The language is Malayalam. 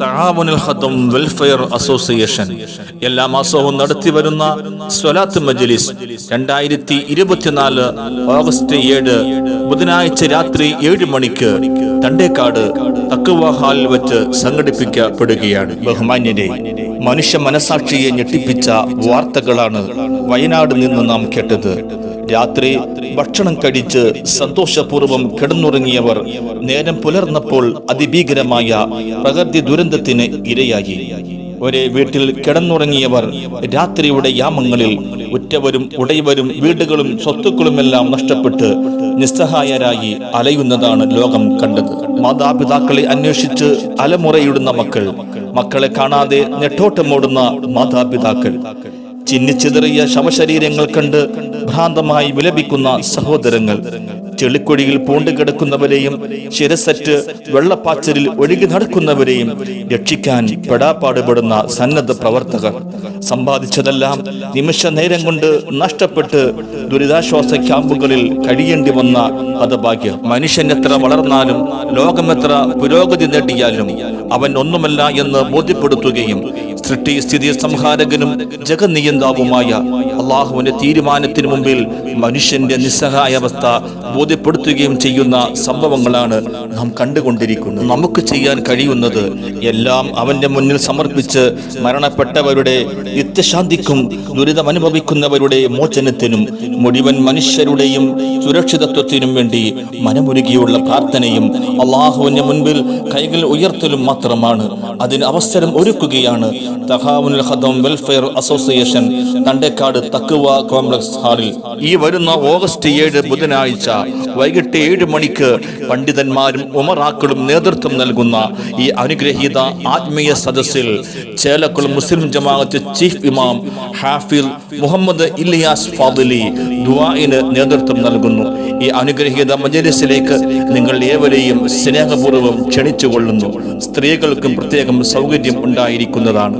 തആവുനുൽ ഖദം വെൽഫെയർ അസോസിയേഷൻ. എല്ലാ മാസവും നടത്തി വരുന്ന സ്വലാത്ത് മജ്ലിസ് രണ്ടായിരത്തി ഇരുപത്തിനാല് ഓഗസ്റ്റ് ഏഴ് ബുധനാഴ്ച രാത്രി ഏഴ് മണിക്ക് തണ്ടേക്കാട് തക്കുവ ഹാളിൽ വെച്ച് സംഘടിപ്പിക്കപ്പെടുകയാണ്. ബഹുമാന്യരെ മനുഷ്യ മനസാക്ഷിയെ ഞെട്ടിപ്പിച്ച വാർത്തകളാണ് വയനാട് നിന്ന് നാം കേട്ടത്. രാത്രി ഭക്ഷണം കഴിച്ച് സന്തോഷപൂർവം കിടന്നുറങ്ങിയവർ നേരം പുലർന്നപ്പോൾ അതിഭീകരമായ പ്രകൃതി ദുരന്തത്തിന് ഇരയായി. ഒരേ വീട്ടിൽ കിടന്നുറങ്ങിയവർ രാത്രിയുടെ യാമങ്ങളിൽ ഉറ്റവരും ഉടയവരും വീടുകളും സ്വത്തുക്കളുമെല്ലാം നഷ്ടപ്പെട്ട് നിസ്സഹായരായി അലയുന്നതാണ് ലോകം കണ്ടത്. മാതാപിതാക്കളെ അന്വേഷിച്ച് അലമുറയിടുന്ന മക്കൾ മക്കളെ കാണാതെ നെട്ടോട്ടമോടുന്ന മാതാപിതാക്കൾ. ചിന്നിച്ചിതറിയ ശവശരീരങ്ങൾ കണ്ട് ഭ്രാന്തമായി വിലപിക്കുന്ന സഹോദരങ്ങൾ. ചെളിക്കൊടിയിൽ പൂണ്ടുകിടക്കുന്നവരെയും ശിരസറ്റ് വെള്ളപ്പാച്ചലിൽ ഒഴുകി നടക്കുന്നവരെയും രക്ഷിക്കാൻ പെടാപ്പാടുപെടുന്ന സന്നദ്ധ പ്രവർത്തകർ. സമ്പാദിച്ചതെല്ലാം നിമിഷ നേരം കൊണ്ട് നഷ്ടപ്പെട്ട് ദുരിതാശ്വാസ ക്യാമ്പുകളിൽ കഴിയേണ്ടി വന്ന ഹതഭാഗ്യം മനുഷ്യൻ എത്ര വളർന്നാലും ലോകമെത്ര പുരോഗതി നേടിയാലും അവൻ ഒന്നുമല്ല എന്ന് ബോധ്യപ്പെടുത്തുകയും സൃഷ്ടി സ്ഥിതി സംഹാരകനും ജഗന്നിയന്താവുമായ അള്ളാഹുവിന്റെ തീരുമാനത്തിന് മുമ്പിൽ മനുഷ്യന്റെ നിസ്സഹായ നിസ്സഹായാവസ്ഥ ബോധ്യപ്പെടുത്തുകയും ചെയ്യുന്ന സംഭവങ്ങളാണ് നാം കണ്ടുകൊണ്ടിരിക്കുന്നത്. നമുക്ക് ചെയ്യാൻ കഴിയുന്നത് എല്ലാം അവന്റെ മുന്നിൽ സമർപ്പിച്ച് മരണപ്പെട്ടവരുടെ നിത്യശാന്തിക്കും ദുരിതമനുഭവിക്കുന്നവരുടെ മോചനത്തിനും മുഴുവൻ മനുഷ്യരുടെയും സുരക്ഷിതത്വത്തിനും വേണ്ടി മനമൊരുകിയുള്ള പ്രാർത്ഥനയും അള്ളാഹുവിന്റെ മുൻപിൽ കൈകൾ ഉയർത്തലും മാത്രമാണ്. അതിന് അവസരം ഒരുക്കുകയാണ് വെൽഫെയർ അസോസിയേഷൻ തണ്ടേക്കാട് തക്കുവ കോംപ്ലക്സ് ഹാളിൽ. ഈ വരുന്ന ഓഗസ്റ്റ് ഏഴ് ബുധനാഴ്ച വൈകിട്ട് ഏഴ് മണിക്ക് പണ്ഡിതന്മാരും ഉമറാക്കളും നേതൃത്വം നൽകുന്ന ഈ അനുഗ്രഹീത ആത്മീയ സദസ്സിൽ ചേലക്കുളം മുസ്ലിം ജമാഅത്ത് ചീഫ് ഇമാം ഹാഫിൽ മുഹമ്മദ് ഇലിയാസ് ഫാദിലി ദുബായിന് നേതൃത്വം നൽകുന്നു. ഈ അനുഗ്രഹീത മജലിസിലേക്ക് നിങ്ങൾ ഏവരെയും സ്നേഹപൂർവം ക്ഷണിച്ചുകൊള്ളുന്നു. സ്ത്രീകൾക്കും പ്രത്യേകം സൗകര്യം ഉണ്ടായിരിക്കുന്നതാണ്.